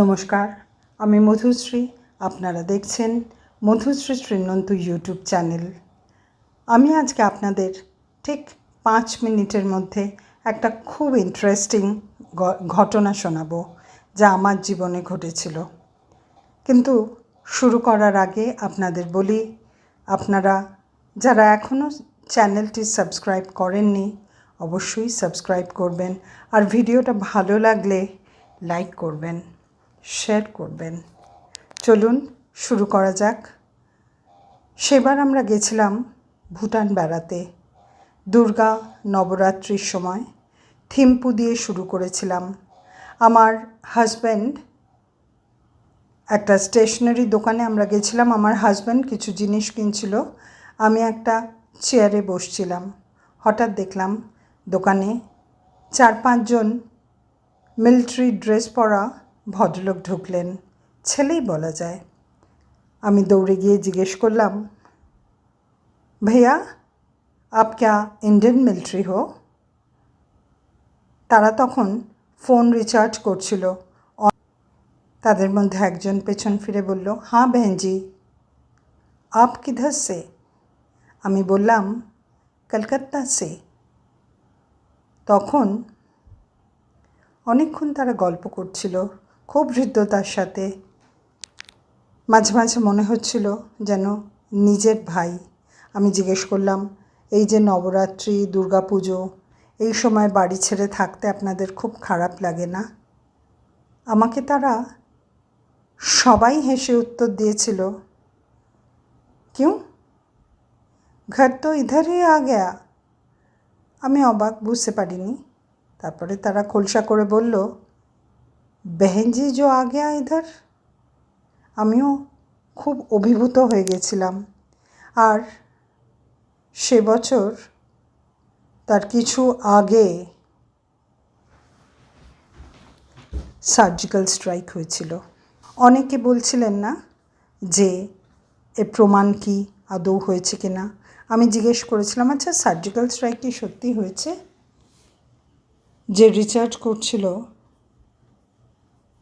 নমস্কার, আমি মধুশ্রী, আপনারা দেখছেন মধুশ্রী শ্রীনন্ত ইউটিউব চ্যানেল। আমি আজকে আপনাদের ঠিক পাঁচ মিনিটের মধ্যে একটা খুব ইন্টারেস্টিং ঘটনা শোনাবো, যা আমার জীবনে ঘটেছিল। কিন্তু শুরু করার আগে আপনাদের বলি, আপনারা যারা এখনও চ্যানেলটি সাবস্ক্রাইব করেননি, অবশ্যই সাবস্ক্রাইব করবেন, আর ভিডিওটা ভালো লাগলে লাইক করবেন। শেয়ার করবেন। চলুন শুরু করা যাক। সেবার আমরা গেছিলাম ভুটান বেড়াতে। দুর্গা নবরাত্রির সময় থিম্পু দিয়ে শুরু করেছিলাম। আমার হাজব্যান্ড একটা স্টেশনারি দোকানে আমরা গেছিলাম। আমার হাজব্যান্ড কিছু জিনিস কিনছিল। আমি একটা চেয়ারে বসছিলাম। হঠাৎ দেখলাম দোকানে চার পাঁচজন মিলিটারি ড্রেস পরা ভদ্রলোক ঢুকলেন ছেলেই বলা যায় আমি দৌড়ে গিয়ে জিজ্ঞেস করলাম भैया आप क्या ইন্ডিয়ান মিলিটারি হো তারা তখন ফোন রিচার্জ করছিল তাদের মধ্যে একজন পেছন ফিরে বলল হ্যাঁ বেহেনজি আপ কিধর সে আমি বললাম কলকাতা সে তখন অনেকক্ষণ তারা গল্প করছিল খুব হৃদ্যতার সাথে মাঝে মাঝে মনে হচ্ছিল যেন নিজের ভাই। আমি জিজ্ঞেস করলাম, এই যে নবরাত্রি দুর্গা পুজো এই সময় বাড়ি ছেড়ে থাকতে আপনাদের খুব খারাপ লাগে না? আমাকে তারা সবাই হেসে উত্তর দিয়েছিল, কিউ? ঘর তো ইধারই আ গয়া। আমি অবাক, বুঝতে পারিনি। তারপরে তারা খোলসা করে বলল বেহেনজি जो आ गया इधर আমিও খুব অভিভূত হয়ে গেছিলাম আর সে বছর তার কিছু আগে সার্জিক্যাল স্ট্রাইক হয়েছিল অনেকে বলছিলেন না যে এর প্রমাণ কি আদৌ হয়েছে কি না আমি জিজ্ঞেস করেছিলাম আচ্ছা সার্জিক্যাল স্ট্রাইক কি সত্যি হয়েছে যে রিচার্জ করছিল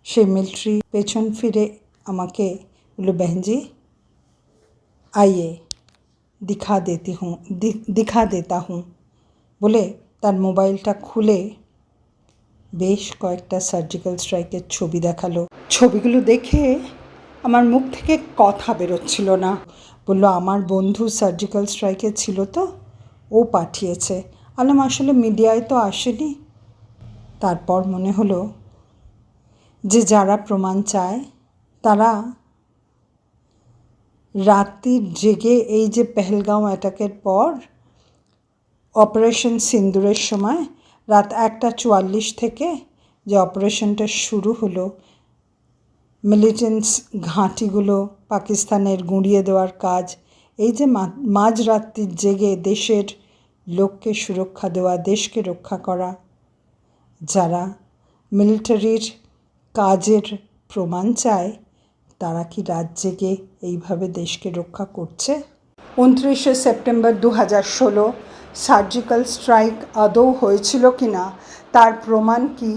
সে মিলিটারি পেছন ফিরে আমাকে বলল বহনজি আইয়ে, দিখা দেতি হুঁ দিখা দেতা হুঁ। বলে তার মোবাইলটা খুলে বেশ কয়েকটা সার্জিক্যাল স্ট্রাইকের ছবি দেখাল। ছবিগুলো দেখে আমার মুখ থেকে কথা বেরোচ্ছিল না। বলল, আমার বন্ধু সার্জিক্যাল স্ট্রাইকে ছিল তো, ও পাঠিয়েছে। আলাম, আসলে মিডিয়ায় তো আসেনি। তারপর মনে হলো যে যারা প্রমাণ চায়, তারা রাত্রির জেগে এই যে পেহেলগাঁও অ্যাটাকের পর, অপারেশন সিন্দুরের সময় রাত একটা চুয়াল্লিশ থেকে যে অপারেশনটা শুরু হলো মিলিটেন্স ঘাঁটিগুলো পাকিস্তানের গুঁড়িয়ে দেওয়ার কাজ, এই যে মাঝরাত্রির জেগে দেশের লোককে সুরক্ষা দেওয়া, দেশকে রক্ষা করা, যারা মিলিটারির কাজের প্রমাণ চায়, তারা কি রাত জেগে এইভাবে দেশকে রক্ষা করছে? উনত্রিশে সেপ্টেম্বর দু হাজার ষোলো, সার্জিক্যাল স্ট্রাইক আদৌ হয়েছিল কি না, তার প্রমাণ কি?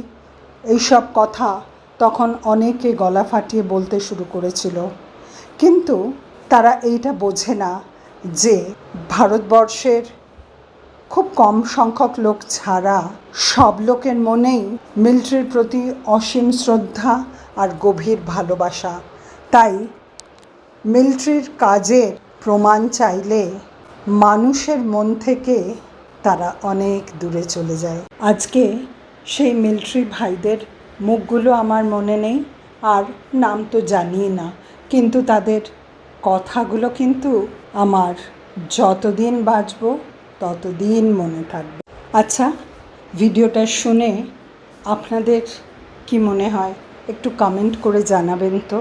এইসব কথা তখন অনেকে গলা ফাটিয়ে বলতে শুরু করেছিল। কিন্তু তারা এইটা বোঝে না যে ভারতবর্ষের খুব কম সংখ্যক লোক ছাড়া সব লোকের মনেই মিলিটারির প্রতি অসীম শ্রদ্ধা আর গভীর ভালোবাসা। তাই মিলিটারির কাজের প্রমাণ চাইলে মানুষের মন থেকে তারা অনেক দূরে চলে যায়। আজকে সেই মিলিটারি ভাইদের মুখগুলো আমার মনে নেই, আর নাম তো জানি না, কিন্তু তাদের কথাগুলো কিন্তু আমার যতদিন বাঁচব ততদিন মনে থাকবে। আচ্ছা ভিডিওটা শুনে আপনাদের কি মনে হয়? একটু কমেন্ট করে জানাবেন তো।